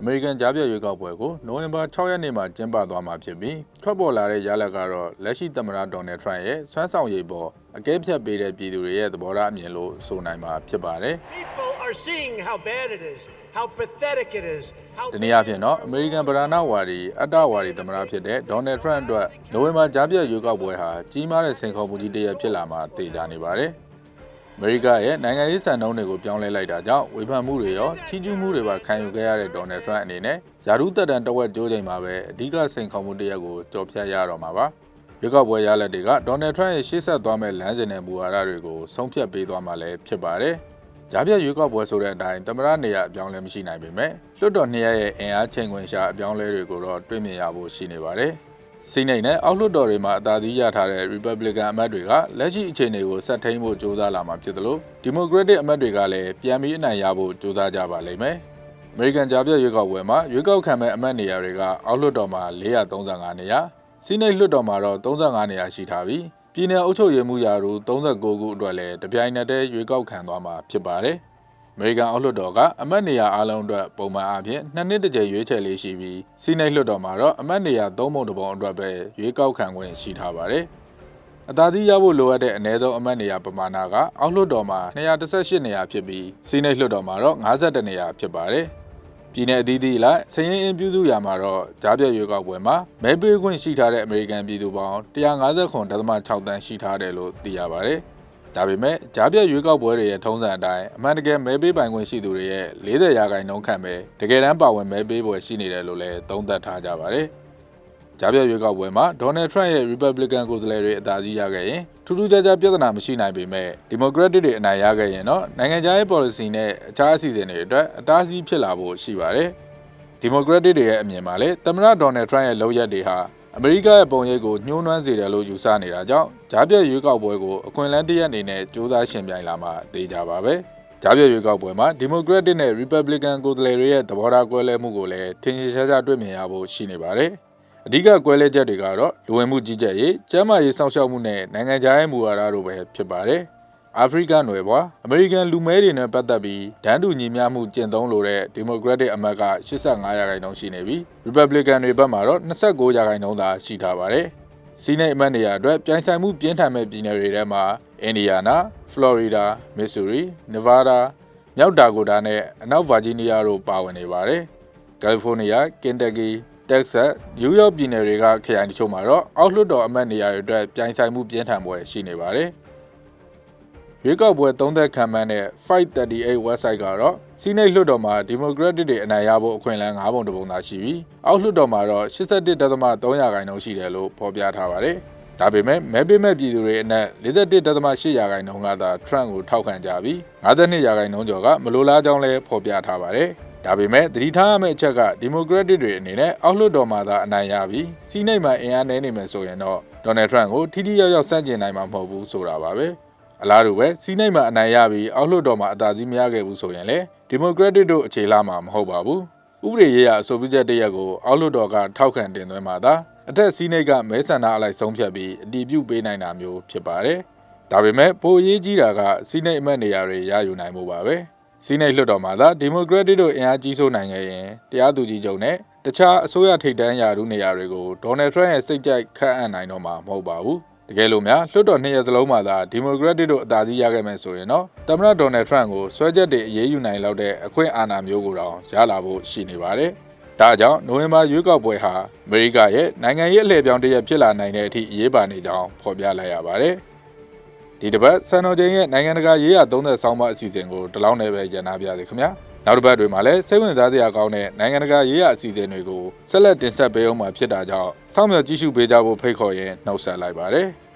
အမေရိကန်ကြားပြတ်ရွေးကောက်ပွဲကိုနိုဝင်ဘာ6ရက်နေ့မှာကျင်းပသွားမှာဖြစ်ပြီးထွက်ပေါ်လာတဲ့ရလဒ်ကတော့လက်ရှိသမ္မတဒေါ်နယ်ထရန့်ရဲ့ဆွမ်းဆောင်ရည်ပေါ်အကဲဖြတ်ပေးတဲ့ပြည်သူတွေရဲ့သဘောထားအမြင်လို့ဆိုနိုင်မှာဖြစ်ပါတယ် People are seeing how bad it is, how pathetic it is, how ဒီနေ့အဖြစ်တော့အမေရိကန်ဗရာဏဝါဒီအတ္တဝါဒီသမ္မတဖြစ်တဲ့ဒေါ်နယ်ထရန့်အတွက်နိုဝင်ဘာကြားပြတ်ရွေးကောက်ပွဲဟာကြီးမားတဲ့စင်ခေါ်မှုကြီးတစ်ရပ်ဖြစ်လာမှာသိကြနေပါတယ်။ အမေရိကရဲ့နိုင်ငံရေးစံနှုန်းတွေကိုပြောင်းလဲလိုက်တာကြောင့်ဝေဖန်မှုတွေရောချီးကျူးမှုတွေပါခံယူခဲ့ရတဲ့ဒေါ်နယ်ထရန့်အနေနဲ့ယာရုသက်တမ်းတဝက်ကြိုးချိန်မှာပဲအဓိကစင်ခေါ်မှုတစ်ရပ်ကိုကြော်ဖြတ်ရတော့မှာပါ။ရွေးကောက်ပွဲရလဒ်တွေကဒေါ်နယ်ထရန့်ရဲ့ရှေ့ဆက်သွားမဲ့လမ်းစဉ်နဲ့မူဝါဒတွေကိုဆုံးဖြတ်ပေးသွားမှာလည်းဖြစ်ပါတယ်။ကြားပြတ်ရွေးကောက်ပွဲဆိုတဲ့အတိုင်းတမရနေရအပြောင်းလဲမရှိနိုင်ပေမဲ့လွှတ်တော်နှစ်ရပ်ရဲ့အင်အားချိန်ခွင်ရှာအပြောင်းလဲတွေကိုတော့တွေ့မြင်ရဖို့ရှိနေပါတယ်။ စီနိတ်နဲ့အောက်လွှတ်တော်တွေမှာအသာစီးရထားတဲ့ Republican အမတ်တွေကလက်ရှိအခြေအနေကိုဆက်ထိန်ဖို့ကြိုးစားလာမှာဖြစ်သလို Democratic အမတ်တွေကလည်းပြန်ပြီးအနိုင်ရဖို့ကြိုးစားကြပါလိမ့်မယ်။ American ကြားပြတ်ရွေးကောက်ပွဲမှာရွေးကောက်ခံမဲ့အမတ်နေရာတွေကအောက်လွှတ်တော်မှာ435နေရာစီနိတ်လွှတ်တော်မှာတော့35နေရာရှိထားပြီးပြည်내အုပ်ချုပ်ရေးမှုရာတို့39ခုအတွက်လည်းတပြိုင်နက်တည်းရွေးကောက်ခံသွားမှာဖြစ်ပါတယ်။ အမေရိကန်အောက်လွှတ်တော်ကအမတ်နေရာအလုံးအတွက်ပုံမှန်အားဖြင့်နှစ်နှစ်တစ်ကြိမ်ရွေးချယ်လေးရှိပြီးစီနိတ်လွှတ်တော်မှာတော့အမတ်နေရာသုံးပုံတစ်ပုံအတွက်ပဲရွေးကောက်ခံခွင့်ရှိထားပါတယ်။အသာစီးရဖို့လိုအပ်တဲ့အနည်းဆုံးအမတ်နေရာပမာဏကအောက်လွှတ်တော်မှာ218နေရာဖြစ်ပြီးစီနိတ်လွှတ်တော်မှာတော့52နေရာဖြစ်ပါတယ်။ပြည်내အသီးသီးလိုက်စည်ရင်အင်ပြုစုရာမှာတော့ကြားပြတ်ရွေးကောက်ပွဲမှာမဲပေးခွင့်ရှိထားတဲ့အမေရိကန်ပြည်သူပေါင်း159.6တန်းရှိထားတယ်လို့သိရပါတယ်။ ဒါပေမဲ့ကြားပြတ်ရွေးကောက်ပွဲတွေရဲ့ထုံးစံအတိုင်းအမှန်တကယ်မဲပေးပိုင်ခွင့်ရှိသူတွေရဲ့40ရာခိုင်နှုန်းခန့်ပဲတကယ်တမ်းပါဝင်မဲပေးပွဲရှိနေတယ်လို့လည်းသုံးသပ်ထားကြပါတယ်။ကြားပြတ်ရွေးကောက်ပွဲမှာဒေါ်နယ်ထရန့်ရဲ့ Republican ကိုယ်စားလှယ်တွေအသာစီးရခဲ့ရင်ထူးထူးခြားခြားပြဿနာမရှိနိုင်ပေမဲ့ Democratic တွေအနိုင်ရခဲ့ရင်တော့နိုင်ငံခြားရေး policy နဲ့အခြားအစီအစဉ်တွေအတွက်အတားအဆီးဖြစ်လာဖို့ရှိပါတယ်။ Democratic တွေရဲ့အမြင်မှာလည်းသမ္မတဒေါ်နယ်ထရန့်ရဲ့လုပ်ရက်တွေဟာ အမေရိကရဲ့ပုံရိပ်ကိုညှိုးနှွမ်းစေတယ်လို့ယူဆနေတာကြောင့်ဂျားပြတ်ရွေးကောက်ပွဲကိုအခွင့်အလမ်းတစ်ရက်အနေနဲ့စူးစမ်းရှင်ပြိုင်လာမှာသိကြပါပဲ။ဂျားပြတ်ရွေးကောက်ပွဲမှာ Democratic နဲ့ Republican ကိုယ်စားလှယ်တွေရဲ့သဘောထားကွဲလွဲမှုကိုလည်းထင်ရှားရှားရှားတွေ့မြင်ရဖို့ရှိနေပါတယ်။အဓိကကွဲလွဲချက်တွေကတော့လူဝင်မှုကြီးကြပ်ရေး၊ကျန်းမာရေးစောင့်ရှောက်မှုနဲ့နိုင်ငံခြားရေးမူဝါဒတို့ပဲဖြစ်ပါတယ်။ အာဖရိကနွယ်ဘွားအမေရိကန်လူမဲတွေနဲ့ပတ်သက်ပြီးဒန်းတူညီမျှမှုကျင့်သုံးလိုတဲ့ Democratic အမတ်က85ရာခိုင်နှုန်းရှိနေပြီး Republican တွေဘက်မှာတော့29ရာခိုင်နှုန်းသာရှိထားပါတယ်။စီနိတ်အမတ်နေရာအတွက်ပြိုင်ဆိုင်မှုပြင်းထန်မဲ့ပြည်နယ်တွေထဲမှာအင်ဒီယာနာ၊ဖလော်ရီဒါ၊မစ်ဆူရီ၊နီဗားဒါး၊မြောက်ဒါကိုတာနဲ့အနောက်ဗာဂျီးနီးယားတို့ပါဝင်နေပါတယ်။ကယ်လီဖိုးနီးယား၊ကင်တက်ကီ၊တက်ဆတ်၊နယူးယောက်ပြည်နယ်တွေကခရိုင်တချို့မှာတော့အောက်လွှတ်တော်အမတ်နေရာတွေအတွက်ပြိုင်ဆိုင်မှုပြင်းထန်ပွဲရှိနေပါတယ်။ ရွေးကောက်ပွဲသုံးသက်ခံမှန်းတဲ့538 website ကတော့စီနိတ်လွှတ်တော်မှာ Democratic တွေအနိုင်ရဖို့အခွင့်အလမ်း9ပုံတစ်ပုံသာရှိပြီးအောက်လွှတ်တော်မှာတော့81.3ရာခိုင်နှုန်းရှိတယ်လို့ဖော်ပြထားပါတယ်။ဒါပေမဲ့မဲပေးမဲ့ပြည်သူတွေအနက်41.8ရာခိုင်နှုန်းကသာ Trump ကိုထောက်ခံကြပြီး52ရာခိုင်နှုန်းကျော်ကမလိုလားကြောင်းလည်းဖော်ပြထားပါတယ်။ဒါပေမဲ့သတိထားရမယ့်အချက်က Democratic တွေအနေနဲ့အောက်လွှတ်တော်မှာသာအနိုင်ရပြီးစီနိတ်မှာအင်အားနည်းနေမယ်ဆိုရင်တော့ Donald Trump ကိုထိထိရောက်ရောက်ဆန့်ကျင်နိုင်မှာမဟုတ်ဘူးဆိုတာပါပဲ။ အလားတူပဲစီးနိတ်မှာအနိုင်ရပြီးအောက်လွှတ်တော်မှာအသာစီးမရခဲ့ဘူးဆိုရင်လေဒီမိုကရက်တစ်တို့အခြေလာမှာမဟုတ်ပါဘူးဥပဒေရေးရအဆိုပြုချက်တရက်ကိုအောက်လွှတ်တော်ကထောက်ခံတင်သွင်းမှာသာအထက်စီးနိတ်ကမဲဆန္ဒအလိုက်ဆုံးဖြတ်ပြီးအတည်ပြုပေးနိုင်တာမျိုးဖြစ်ပါတယ်ဒါပေမဲ့ပိုအရေးကြီးတာကစီးနိတ်အမတ်နေရာတွေရယူနိုင်မှုပါပဲစီးနိတ်လွှတ်တော်မှာသာဒီမိုကရက်တစ်တို့အင်အားကြီးစိုးနိုင်ခဲ့ရင်တရားသူကြီးချုပ်နဲ့တခြားအစိုးရထိပ်တန်းရာထူးနေရာတွေကိုဒေါ်နယ်ထရန့်ရဲ့စိတ်ကြိုက်ခန့်အပ်နိုင်တော့မှာမဟုတ်ပါဘူး တကယ်လို့များလွှတ်တော်နှစ်ရက်စလုံးမှာသာဒီမိုကရက်တစ်တို့အသာစီးရခဲ့မယ်ဆိုရင်တော့သမ္မတဒေါ်နယ်ထရန့်ကိုဆွဲချက်တွေအရေးယူနိုင်လောက်တဲ့အခွင့်အာဏာမျိုးကိုတောင်ရလာဖို့ရှိနေပါတယ်။ဒါကြောင့်နိုဝင်ဘာရွေးကောက်ပွဲဟာအမေရိကရဲ့နိုင်ငံရေးအလှည့်ပြောင်းတစ်ရက်ဖြစ်လာနိုင်တဲ့အထိအရေးပါနေကြောင်းဖော်ပြလိုက်ရပါတယ်။ဒီတစ်ပတ်စံတော်ချိန်ရဲ့နိုင်ငံတကာရေးရာသုံးသက်ဆောင်းပါအစီအစဉ်ကိုဒီလောက်နဲ့ပဲရန်နာပြစေခင်ဗျာ။ နောက်တစ်ပတ်တွေမှာလည်းစိတ်ဝင်စားစရာကောင်းတဲ့နိုင်ငံတကာရေးရာအစီအစဉ်တွေကိုဆက်လက်တင်ဆက်ပေးအောင်မှာဖြစ်တာကြောင့်စောင့်မျှော်ကြည့်ရှုပေးကြဖို့ဖိတ်ခေါ်ရင်းနှုတ်ဆက်လိုက်ပါတယ်။